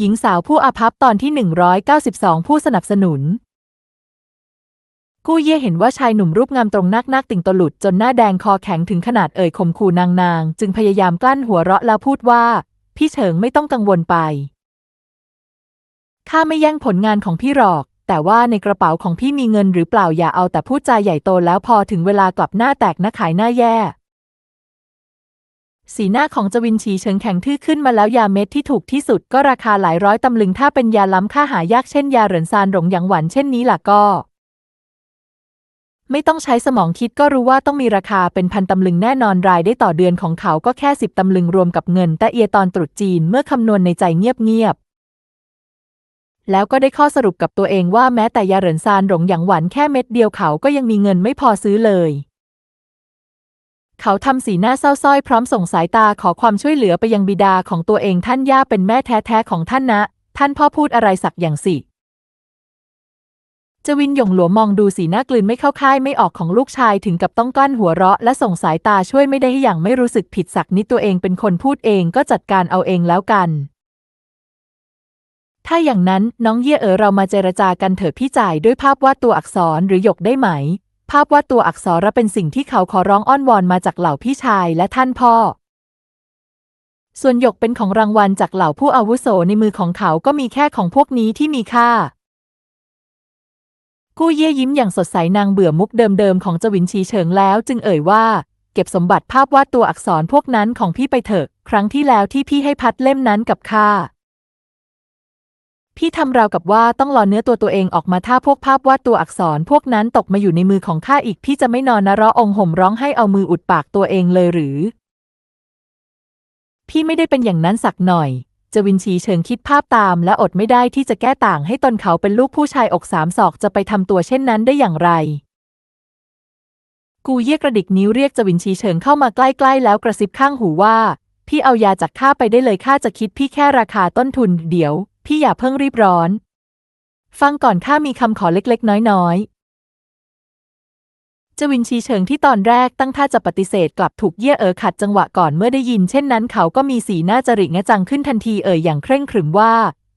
หญิงสาวผู้อาภัพตอนที่ 192 ผู้สนับสนุน กู้เย่เห็นว่าชายหนุ่มรูปงามตรงนักนักติ่งตลุดจนหน้าแดงคอแข็งถึงขนาดเอ่ยข่มขู่นางนางจึงพยายามกลั้นหัวเราะแล้วพูดว่า พี่เฉิงไม่ต้องกังวลไปข้าไม่แย่งผลงานของพี่หรอก แต่ว่าในกระเป๋าของพี่มีเงินหรือเปล่าอย่าเอาแต่พูดจาใหญ่โตแล้วพอถึงเวลากลับหน้าแตกนะขายหน้าแย่ สีหน้าของจวินฉีเฉิงแข็งทื่อขึ้นมาแล้วยาเม็ดที่ถูกที่สุดก็ราคาหลายร้อยตำลึงถ้าเป็นยาล้ำค่าหายากเช่นยาเหรินซานหลงหยางหวันเช่นนี้ล่ะก็ ไม่ต้องใช้สมองคิดก็รู้ว่าต้องมีราคาเป็นพันตำลึงแน่นอนรายได้ต่อเดือนของเขาก็แค่สิบตำลึงรวมกับเงิน แต่เอียตอนตรุษจีนเมื่อคำนวณในใจเงียบๆแล้วก็ได้ข้อสรุปกับตัวเองว่าแม้แต่ยาเหรินซานหลงหยางหวันแค่เม็ดเดียวเขาก็ยังมีเงินไม่พอซื้อเลย เขาทำสีหน้าเศร้าส้อยพร้อมส่งสายตาขอความช่วยเหลือไปยังบิดาของตัวเองท่านย่าเป็นแม่แท้ๆของท่านนะ ท่านพ่อพูดอะไรสักอย่างสิจวินหยงหลัวมองดูสีหน้ากลืนไม่เข้าค่ายไม่ออกของลูกชายถึงกับต้องกลั้นหัวเราะและส่งสายตาช่วยไม่ได้อย่างไม่รู้สึกผิดสักนิดตัวเองเป็นคนพูดเองก็จัดการเอาเองแล้วกัน ถ้าอย่างนั้นน้องเย่เอ๋อเรามาเจรจากันเถอะพี่จ่ายด้วยภาพวาดตัวอักษรหรือหยกได้ไหม ภาพวาดตัวอักษรเป็นสิ่งที่เขาขอร้องอ้อนวอนมาจากเหล่าพี่ชายและท่านพ่อ ส่วนหยกเป็นของรางวัลจากเหล่าผู้อาวุโสในมือของเขาก็มีแค่ของพวกนี้ที่มีค่า กู้เย่ยิ้มอย่างสดใสนางเบื่อมุกเดิมๆของจวินชีเฉิงแล้วจึงเอ่ยว่า เก็บสมบัติภาพวาดตัวอักษรพวกนั้นของพี่ไปเถอะ ครั้งที่แล้วที่พี่ให้พัดเล่มนั้นกับข้า พี่ทำราวกับว่าต้องรอเนื้อตัวตัวเองออกมาถ้าพวกภาพวาดตัวอักษรพวกนั้นตกมาอยู่ในมือของข้าอีกพี่จะไม่นอนนะร้อองห่มร้องให้เอามืออุดปากตัวเองเลยหรือ พี่ไม่ได้เป็นอย่างนั้นสักหน่อย จวินชีเฉิงคิดภาพตามและอดไม่ได้ที่จะแก้ต่างให้ตนเขาเป็นลูกผู้ชายอกสามศอกจะไปทำตัวเช่นนั้นได้อย่างไร กูเย่ยกระดิกนิ้วเรียกจวินชีเฉิงเข้ามาใกล้ๆ แล้วกระซิบข้างหูว่า พี่เอายาจากข้าไปได้เลยข้าจะคิดพี่แค่ราคาต้นทุนเดี๋ยว พี่อย่าเพิ่งรีบร้อน ฟังก่อนข้ามีคำขอเล็กๆ น้อยๆจวินชีเฉิงที่ตอนแรกตั้งท่าจะปฏิเสธกลับถูกเย่เอ๋อขัดจังหวะก่อนเมื่อได้ยิน เช่นนั้นเขาก็มีสีหน้าจริงะจังขึ้นทันทีเอ่ยอย่างเคร่งขรึมว่า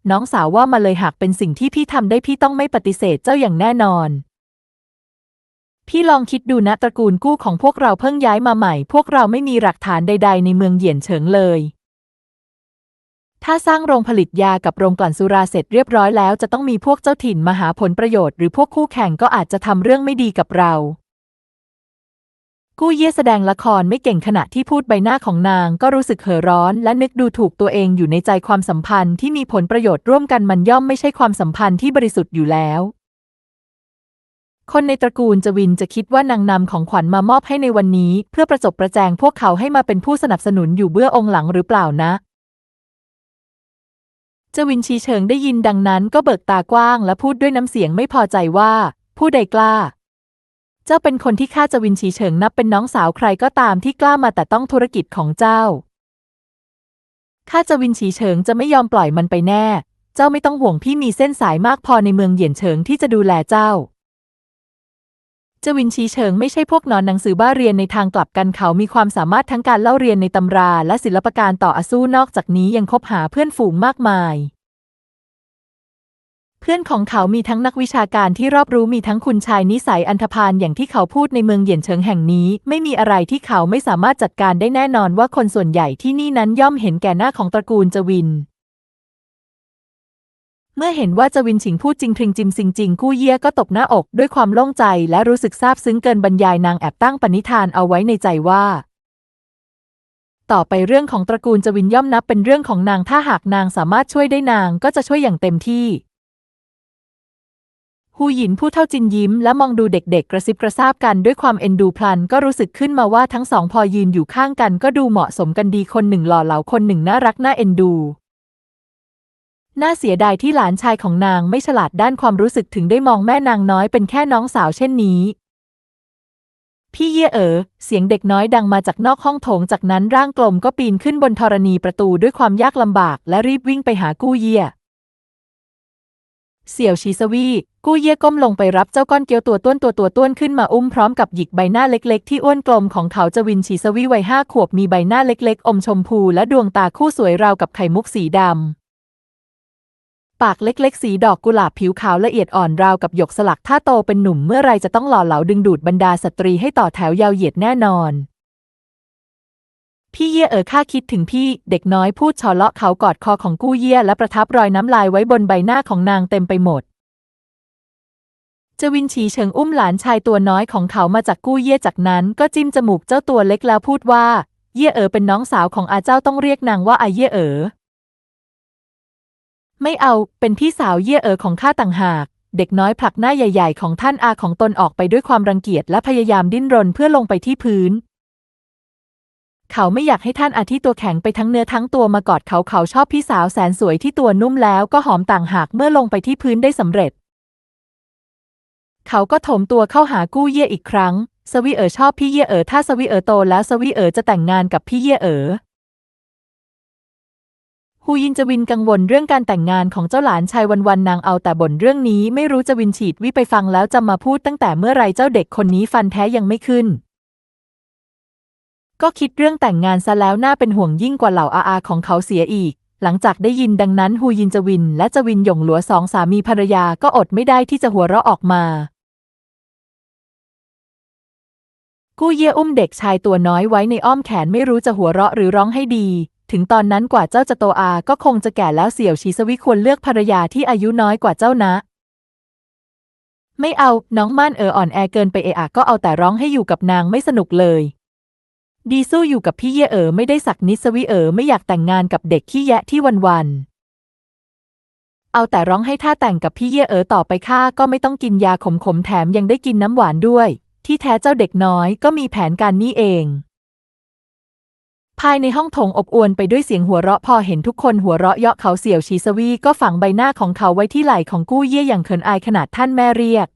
น้องสาวว่ามาเลยหากเป็นสิ่งที่พี่ทำได้พี่ต้องไม่ปฏิเสธเจ้าอย่างแน่นอนพี่ลองคิดดูนะตระกูลกู้ของพวกเราเพิ่งย้ายมาใหม่ พวกเราไม่มีหลักฐานใด ๆ ในเมืองเหยียนเฉิงเลย ถ้าสร้างโรงผลิตยากับโรงกลั่นสุราเสร็จเรียบร้อยแล้วจะต้องมีพวกเจ้าถิ่นมาหาผลประโยชน์หรือพวกคู่แข่งก็อาจจะทำเรื่องไม่ดีกับเรา กู้เย่แสดงละครไม่เก่งขณะที่พูดใบหน้าของนางก็รู้สึกเห่อร้อน และนึกดูถูกตัวเองอยู่ในใจความสัมพันธ์ที่มีผลประโยชน์ร่วมกันมันย่อมไม่ใช่ความสัมพันธ์ที่บริสุทธิ์อยู่แล้วคนในตระกูลจวินจะคิดว่านางนำของขวัญมามอบให้ในวันนี้ เพื่อประจบประแจงพวกเขาให้มาเป็นผู้สนับสนุนอยู่เบื้อองค์หลังหรือเปล่านะ จวินชีเฉิงได้ยินดังนั้นก็เบิกตากว้างและพูดด้วยน้ำเสียงไม่พอใจว่า ผู้ใดกล้า เจ้าเป็นคนที่ข้าจวินชีเฉิงนับเป็นน้องสาวใครก็ตามที่กล้ามาแต่ต้องธุรกิจของเจ้าข้าจวินชีเฉิงจะไม่ยอมปล่อยมันไปแน่ เจ้าไม่ต้องห่วงพี่มีเส้นสายมากพอในเมืองเหยียนเฉิงที่จะดูแลเจ้า จวินชีเฉิงไม่ใช่พวกนอนหนังสือบ้าเรียนในทางกลับกันเขามีความสามารถทั้งการเล่าเรียนในตำราและศิลปการต่ออาสู้นอกจากนี้ยังคบหาเพื่อนฝูงมากมาย เพื่อนของเขามีทั้งนักวิชาการที่รอบรู้มีทั้งคุณชายนิสัยอันธพาลอย่างที่เขาพูดในเมืองเหยียนเฉิงแห่งนี้ ไม่มีอะไรที่เขาไม่สามารถจัดการได้แน่นอนว่าคนส่วนใหญ่ที่นี่นั้นย่อมเห็นแก่หน้าของตระกูลจวิน เมื่อเห็นว่าจวินฉิงพูดจริงทริงจิมซิงจริงกู้เยี่ยก็ตบหน้าอกด้วยความโล่งใจและรู้สึกซาบซึ้งเกินบรรยายนางแอบตั้งปณิธานเอาไว้ในใจว่า ต่อไปเรื่องของตระกูลจวินย่อมนับเป็นเรื่องของนางถ้าหากนางสามารถช่วยได้นางก็จะช่วยอย่างเต็มที่ฮูหยินผู้เท่าจินยิ้มและมองดูเด็กๆ กระซิบกระซาบกันด้วยความเอ็นดูพลันก็รู้สึกขึ้นมาว่าทั้งสองพอยืนอยู่ข้างกันก็ดูเหมาะสมกันดีคนหนึ่งหล่อเหลาคนหนึ่งน่ารักน่าเอ็นดู น่าเสียดายที่หลานชายของนางไม่ฉลาดด้านความรู้สึกถึงได้มองแม่นางน้อยเป็นแค่น้องสาวเช่นนี้ พี่เย่เอ๋อเสียงเด็กน้อยดังมาจากนอกห้องโถงจากนั้นร่างกลมก็ปีนขึ้นบนธรณีประตูด้วยความยากลำบาก และรีบวิ่งไปหากู้เย่เสี่ยวชีสวี กู้เย่ก้มลงไปรับเจ้าก้อนเกียวตัวต้วนตัวตัวต้วนขึ้นมาอุ้มพร้อมกับหยิกใบหน้าเล็ก ๆ ที่อ้วนกลมของเขาจวินชีสวีวัยห้าขวบมีใบหน้าเล็ก ๆ อมชมพูและดวงตาคู่สวยราวกับไข่มุกสีดำ ปากเล็กๆ สีดอกกุหลาบผิวขาวละเอียดอ่อนราวกับหยกสลักถ้าโตเป็นหนุ่มเมื่อไรจะต้องหล่อเหลาดึงดูดบรรดาสตรีให้ต่อแถวยาวเหยียดแน่นอน พี่เย่เอ๋อข้าคิดถึงพี่ เด็กน้อยพูดชอเลาะเขากอดคอของกู้เย่และประทับรอยน้ำลายไว้บนใบหน้าของนางเต็มไปหมดจวินฉีเฉิงอุ้มหลานชายตัวน้อยของเขามาจากกู้เย่จากนั้นก็จิ้มจมูกเจ้าตัวเล็กแล้วพูดว่า เย่เอ๋อเป็นน้องสาวของอาเจ้าต้องเรียกนางว่าอาเย่เอ๋อ ไม่เอา เป็นพี่สาวเย่เอ๋อของข้าต่างหาก เด็กน้อยผลักหน้าใหญ่ ๆ ของท่านอาของตนออกไปด้วยความรังเกียจและพยายามดิ้นรนเพื่อลงไปที่พื้น เขาไม่อยากให้ท่านอาที่ตัวแข็งไปทั้งเนื้อทั้งตัวมากอดเขาเขาชอบพี่สาวแสนสวยที่ตัวนุ่มแล้วก็หอมต่างหากเมื่อลงไปที่พื้นได้สำเร็จ เขาก็ถมตัวเข้าหากู้เย่อีกครั้ง สวีเอ๋อชอบพี่เย่เอ๋อถ้าสวีเอ๋อโตแล้วสวีเอ๋อจะแต่งงานกับพี่เย่เอ๋อ ฮูยินจวินกังวลเรื่องการแต่งงานของเจ้าหลานชายวันๆนางเอาแต่บ่นเรื่องนี้ไม่รู้จวินฉีดวิไปฟังแล้วจะมาพูดตั้งแต่เมื่อไรเจ้าเด็กคนนี้ฟันแท้ยังไม่ขึ้น ก็คิดเรื่องแต่งงานซะแล้วน่าเป็นห่วงยิ่งกว่าเหล่าอาอาของเขาเสียอีก หลังจากได้ยินดังนั้นฮูยินจวินและจวินหยงหลัวสองสามีภรรยาก็อดไม่ได้ที่จะหัวเราะออกมากู้เย่อุ้มเด็กชายตัวน้อยไว้ในอ้อมแขนไม่รู้จะหัวเราะหรือร้องให้ดี ถึงตอนนั้นกว่าเจ้าจะโตอาก็คงจะแก่แล้วเสี่ยวชีสวิควรเลือกภรรยาที่อายุน้อยกว่าเจ้านะ ไม่เอา น้องม่านเอออ่อนแอเกินไปเอะอะก็เอาแต่ร้องให้อยู่กับนางไม่สนุกเลย ดีสู้อยู่กับพี่เย่เออไม่ได้สักนิดสวิเออไม่อยากแต่งงานกับเด็กขี้แยะที่วันๆเอาแต่ร้องให้ท่าแต่งกับพี่เย่เอ๋อต่อไปข้าก็ไม่ต้องกินยาขมๆแถมยังได้กินน้ำหวานด้วย ที่แท้เจ้าเด็กน้อยก็มีแผนการนี่เอง ภายในห้องโถงอบอวลไปด้วยเสียงหัวเราะพอเห็นทุกคนหัวเราะเยาะเขาเสี่ยวชีสวีก็ฝังใบหน้าของเขาไว้ที่ไหล่ของกู้เย่อย่างเขินอายขนาดท่านแม่เรียก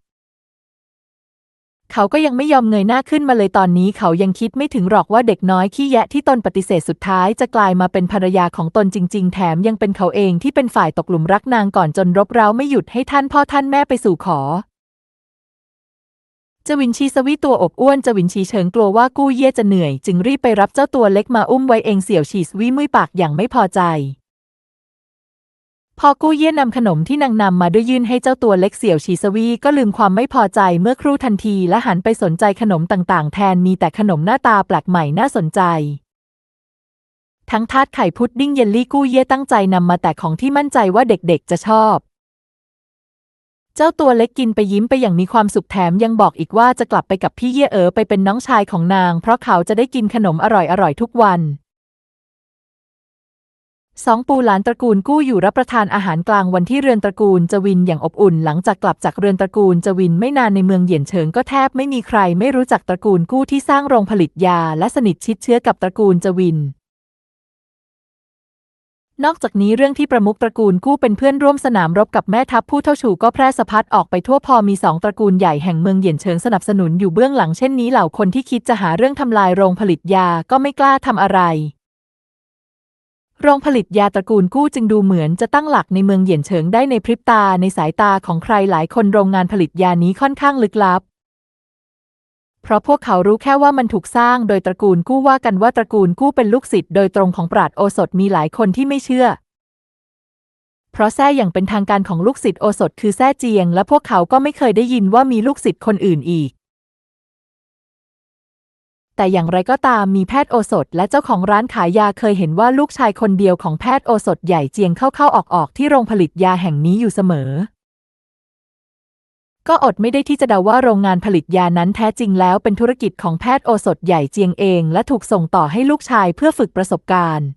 เขาก็ยังไม่ยอมเงยหน้าขึ้นมาเลยตอนนี้เขายังคิดไม่ถึงหรอกว่าเด็กน้อยขี้แยะที่ตนปฏิเสธสุดท้ายจะกลายมาเป็นภรรยาของตนจริง ๆ แถมยังเป็นเขาเองที่เป็นฝ่ายตกหลุมรักนางก่อนจนรบเร้าไม่หยุดให้ท่านพ่อท่านแม่ไปสู่ขอ จวินชีสวิตัวอบอ้วนจวินชีเฉิงกลัวว่ากู้เย่จะเหนื่อย จึงรีบไปรับเจ้าตัวเล็กมาอุ้มไว้เองเสี่ยวชีสวิมุ้ยปากอย่างไม่พอใจ พอกู้เย่นำขนมที่นางนำมาด้วยยื่นให้เจ้าตัวเล็กเสี่ยวชีสวีก็ลืมความไม่พอใจเมื่อครู่ทันทีและหันไปสนใจขนมต่างๆ แทนมีแต่ขนมหน้าตาแปลกใหม่น่าสนใจ ทั้งทาดไข่พุดดิ้งเยลลี่กู้เย่ตั้งใจนำมาแต่ของที่มั่นใจว่าเด็กๆจะชอบ เจ้าตัวเล็กกินไปยิ้มไปอย่างมีความสุขแถมยังบอกอีกว่าจะกลับไปกับพี่เย่เอ๋อไปเป็นน้องชายของนาง เพราะเขาจะได้กินขนมอร่อยๆทุกวันสองปูหลานตระกูลกู้อยู่รับประทานอาหารกลางวันที่เรือนตระกูลจวินอย่างอบอุ่น หลังจากกลับจากเรือนตระกูลจวินไม่นานในเมืองเหยียนเฉิงก็แทบไม่มีใครไม่รู้จักตระกูลกู้ที่สร้างโรงผลิตยาและสนิทชิดเชื้อกับตระกูลจวิน นอกจากนี้เรื่องที่ประมุขตระกูลกู้เป็นเพื่อนร่วมสนามรบกับแม่ทัพผู้เท่าฉูก็แพร่สะพัดออกไปทั่วพอมีสองตระกูลใหญ่แห่งเมืองเหยียนเฉิงสนับสนุนอยู่เบื้องหลังเช่นนี้เหล่าคนที่คิดจะหาเรื่องทำลายโรงผลิตยาก็ไม่กล้าทำอะไร โรงผลิตยาตระกูลกู้จึงดูเหมือนจะตั้งหลักในเมืองเหยียนเฉิงได้ในพริบตาในสายตาของใครหลายคนโรงงานผลิตยานี้ค่อนข้างลึกลับ เพราะพวกเขารู้แค่ว่ามันถูกสร้างโดยตระกูลกู้ว่ากันว่าตระกูลกู้เป็นลูกศิษย์โดยตรงของปราดโอสถมีหลายคนที่ไม่เชื่อ เพราะแท้อย่างเป็นทางการของลูกศิษย์โอสถคือแท้เจียง และพวกเขาก็ไม่เคยได้ยินว่ามีลูกศิษย์คนอื่นอีก แต่อย่างไรก็ตามมีแพทย์โอสถและเจ้าของร้านขายยาเคยเห็นว่าลูกชายคนเดียวของแพทย์โอสถใหญ่เจียงเข้าๆออกๆที่โรงผลิตยาแห่งนี้อยู่เสมอ ก็อดไม่ได้ที่จะเดาว่าโรงงานผลิตยานั้นแท้จริงแล้วเป็นธุรกิจของแพทย์โอสถใหญ่เจียงเอง และถูกส่งต่อให้ลูกชายเพื่อฝึกประสบการณ์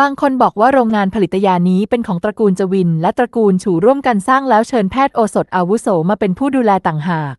บางคนบอกว่าโรงงานผลิตยานี้เป็นของตระกูลจวิน และตระกูลฉูร่วมกันสร้างแล้วเชิญแพทย์โอสถอาวุโสมาเป็นผู้ดูแลต่างหาก